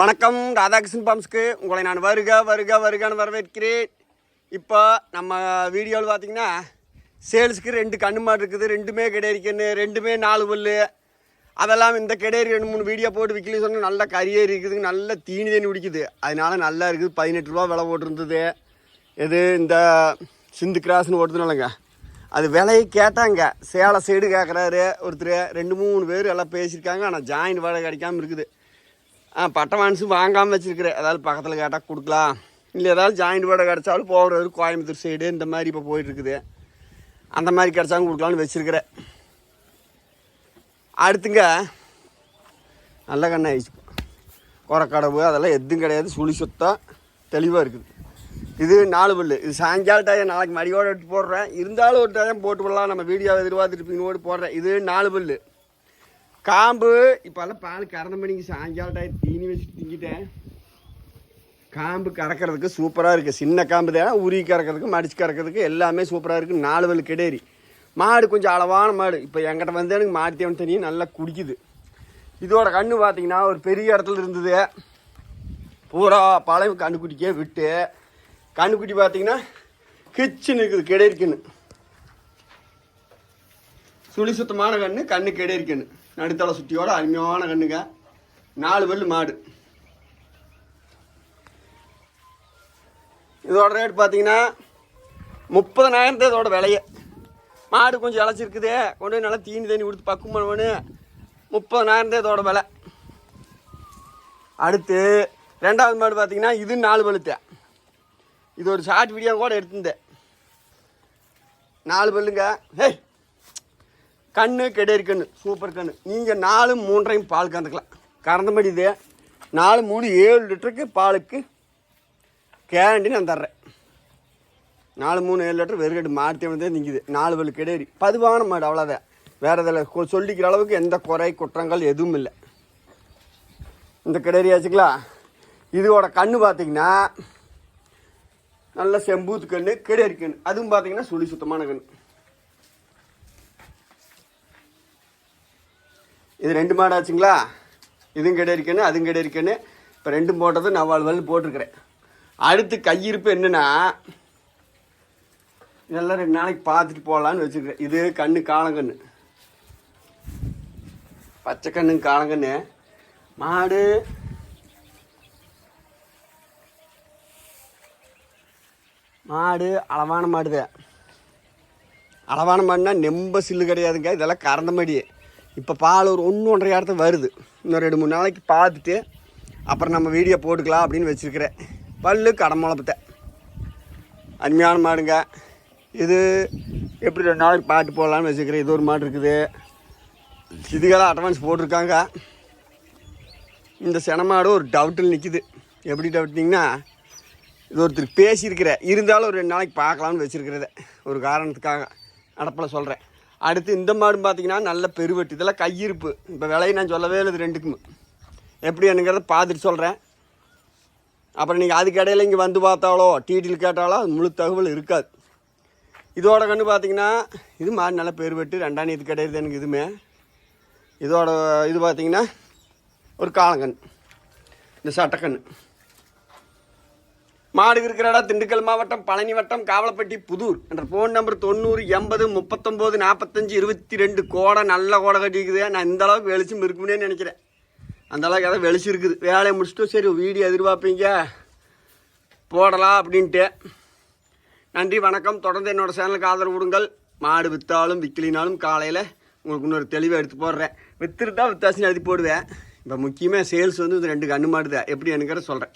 வணக்கம் ராதாகிருஷ்ணன் பாம்ஸ்க்கு. உங்களை நான் வருக வருக வருகன்னு வரவேற்கிறேன். இப்போ நம்ம வீடியோவில் பார்த்தீங்கன்னா சேல்ஸுக்கு ரெண்டு கண்ணு மாடு இருக்குது. ரெண்டுமே கிடையிருக்குன்னு ரெண்டுமே நாலு பல்லு. அதெல்லாம் இந்த கிடையாது ரெண்டு மூணு வீடியோ போட்டு விற்கலன்னு சொன்னால் நல்ல கரியர் இருக்குது நல்ல தீனி தண்ணி குடிக்குது. அதனால நல்லா இருக்குது. பதினெட்டு ரூபா விலை போட்டிருந்தது. இது இந்த சிந்து கிராஸ்னு ஓட்டுதுனாலங்க அது விலையை கேட்டாங்க. சேலை சைடு கேட்குறாரு ஒருத்தர் ரெண்டு மூணு பேர் எல்லாம் பேசியிருக்காங்க. ஆனால் ஜாயின் வேலை கிடைக்காம இருக்குது. ஆ பட்டை மான்ஸு வாங்காமல் வச்சுருக்கிறேன். ஏதாவது பக்கத்தில் கேட்டால் கொடுக்கலாம். இல்லை ஏதாவது ஜாயிண்ட் வேலை கிடச்சாலும் போகிறது கோயம்புத்தூர் சைடு இந்த மாதிரி இப்போ போயிட்டுருக்குது. அந்த மாதிரி கிடச்சாலும் கொடுக்கலான்னு வச்சுருக்கிறேன். அடுத்துங்க நல்ல கண்ணை. ஆயிடுச்சு குறக்கடவு அதெல்லாம் எதுவும் கிடையாது. சுழி சுத்தம் தெளிவாக இருக்குது. இது நாலு பல்லு. இது சாயங்கால டயம் நாளைக்கு மடியோடு எடுத்து போடுறேன். இருந்தாலும் ஒரு டயம் போட்டு விடலாம். நம்ம வீடியோ எதிர்பார்த்துருப்பீங்க போடுறேன். இது நாலு பல்லு. காம்பு. இப்போல்லாம் பால் கறந்த மணிக்கு சாயங்காலம் டைம் தீனி வச்சுட்டு திங்கிட்டேன். காம்பு கறக்கிறதுக்கு சூப்பராக இருக்குது சின்ன காம்பு தான் உருகி கறக்கிறதுக்கு மடிச்சு கறக்கிறதுக்கு எல்லாமே சூப்பராக இருக்குது நாலு வல் கிடேரி. மாடு கொஞ்சம் அளவான மாடு. இப்போ எங்கிட்ட வந்து எனக்கு மாடு தேவன் தண்ணியும் நல்லா குடிக்குது. இதோட கண்ணு பார்த்தீங்கன்னா ஒரு பெரிய இடத்துல இருந்தது. பூரா பழைய கண்ணுக்குட்டிக்கே விட்டு. கண்ணுக்குட்டி பார்த்தீங்கன்னா கிச்சுன்னு இருக்குது கிடைக்குன்னு சுழி சுத்தமான கண்ணு கண்ணு. கிடைக்கண்ணு நடுத்தலை சுட்டியோட அருமையான கண்ணுங்க. நாலு பல்லு மாடு. இதோட ரேட் பார்த்தீங்கன்னா முப்பதனாயிரத்து இதோட விலைய. மாடு கொஞ்சம் இழைச்சிருக்குது. கொண்டு போய் நல்லா தீனி தண்ணி கொடுத்து பக்குவம் பண்ணுவேன்னு முப்பதனாயிரத்து இதோட விலை. அடுத்து ரெண்டாவது மாடு பார்த்தீங்கன்னா இது நாலு பழுத்த இது ஒரு ஷார்ட் வீடியோ கூட எடுத்திருந்தேன். நாலு பல்லுங்க ஹே! கண்ணு கெடேரி கண்ணு சூப்பர் கண்ணு. நீங்கள் நாலு மூன்றையும் பால் கறந்துக்கலாம். கறந்த மாதிரி இது நாலு மூணு ஏழு லிட்டருக்கு பாலுக்கு கேரண்டி நான் தர்றேன். நாலு மூணு ஏழு லிட்டர் வெறுகட்டு மாற்றி வந்தே நிற்கிது நாலு பல்லு கெடேரி பதுவான மாடு அவ்வளோதான் வேறு இதில் சொல்லிக்கிற அளவுக்கு எந்த குறை குற்றங்கள் எதுவும் இல்லை. இந்த கிடேரி ஆச்சுங்களா? இதோட கண்ணு பார்த்தீங்கன்னா நல்ல செம்பூத்து கண்ணு கிடேரி கண்ணு. அதுவும் பார்த்தீங்கன்னா சுழி சுத்தமான கண்ணு. இது ரெண்டு மாடு ஆச்சுங்களா? இதுவும் கிடைக்கணும் அதுவும் கிடைக்கணும் இப்போ ரெண்டும் போட்டது நவால் வல் போட்டிருக்கிறேன். அடுத்து கையிருப்பு என்னன்னா இதெல்லாம் ரெண்டு நாளைக்கு பார்த்துட்டு போகலான்னு வச்சுருக்கிறேன் இது கண்ணு காலங்கன்று பச்சை கண்ணு காலங்கன்று மாடு. மாடு அளவான மாடுதான். அளவான மாடுனா நெம்ப சில்லு கிடையாதுங்க. இதெல்லாம் கறந்த மாடியே. இப்போ பால் ஒரு ஒன்று ஒன்றரை இடத்துல வருது. இன்னும் ரெண்டு மூணு நாளைக்கு பார்த்துட்டு அப்புறம் நம்ம வீடியோ போட்டுக்கலாம் அப்படின்னு வச்சுருக்கிறேன். பல்லு கடமுளப்பத்தை அருமையான மாடுங்க. இது எப்படி ரெண்டு நாளைக்கு பாட்டு போடலான்னு வச்சுக்கிறேன் இது ஒரு மாடு இருக்குது. இதுக்கெல்லாம் அட்வான்ஸ் போட்டிருக்காங்க. இந்த செனமாடு ஒரு டவுட்டில் நிற்கிது எப்படி டவுட்னிங்கன்னா இது ஒருத்தர் பேசியிருக்கிறேன் இருந்தாலும் ஒரு ரெண்டு நாளைக்கு பார்க்கலாம்னு வச்சுருக்கிறத. ஒரு காரணத்துக்காக நடப்பில் சொல்கிறேன் அடுத்து இந்த மாடும் பார்த்தீங்கன்னா நல்ல பெருவெட்டு. இதெல்லாம் கையிருப்பு. இப்போ விலையை நான் சொல்லவே இல்லை இது ரெண்டுக்கும். எப்படி என்னங்கிறத பார்த்துட்டு சொல்கிறேன் அப்புறம் நீங்கள் அதுக்கு இடையில இங்கே வந்து பார்த்தாலோ டீட்டெயில் கேட்டாலோ அது முழு தகவல் இருக்காது. இதோட கன்று பார்த்தீங்கன்னா இது மாடு நல்ல பெருவெட்டு. ரெண்டாம் இது கிடையாது எனக்கு இதுவுமே இதோட இது பார்த்திங்கன்னா ஒரு காலங்கன்று. இந்த சட்டக்கன்று. மாடு இருக்கிற இடம் திண்டுக்கல் மாவட்டம் பழனி வட்டம் காவலப்பட்டி புதூர். என்ற ஃபோன் நம்பர் தொண்ணூறு எண்பது முப்பத்தொம்போது நாற்பத்தஞ்சு இருபத்தி ரெண்டு கோடை நல்ல கோடை கட்டிக்குது நான் இந்த அளவுக்கு வெளிச்சம் இருக்கும்னே நினைக்கிறேன். அந்த அளவுக்கு எதாவது வெளிச்சம் இருக்குது. வேலையை முடிச்சுட்டு சரி வீடியோ எதிர்பார்ப்பீங்க. போடலாம் அப்படின்ட்டு. நன்றி வணக்கம். தொடர்ந்து என்னோடய சேனலுக்கு ஆதரவு கொடுங்கள். மாடு விற்றாலும் விற்கலினாலும் காலையில் உங்களுக்கு இன்னொரு தெளிவாக எடுத்து போடுறேன். விற்றுருந்தா தான் வித்தாசின்னு எழுதி போடுவேன். இப்போ முக்கியமாக சேல்ஸ் வந்து இந்த ரெண்டு கண்ணு மாடுதான். எப்படி எனக்கிற சொல்கிறேன்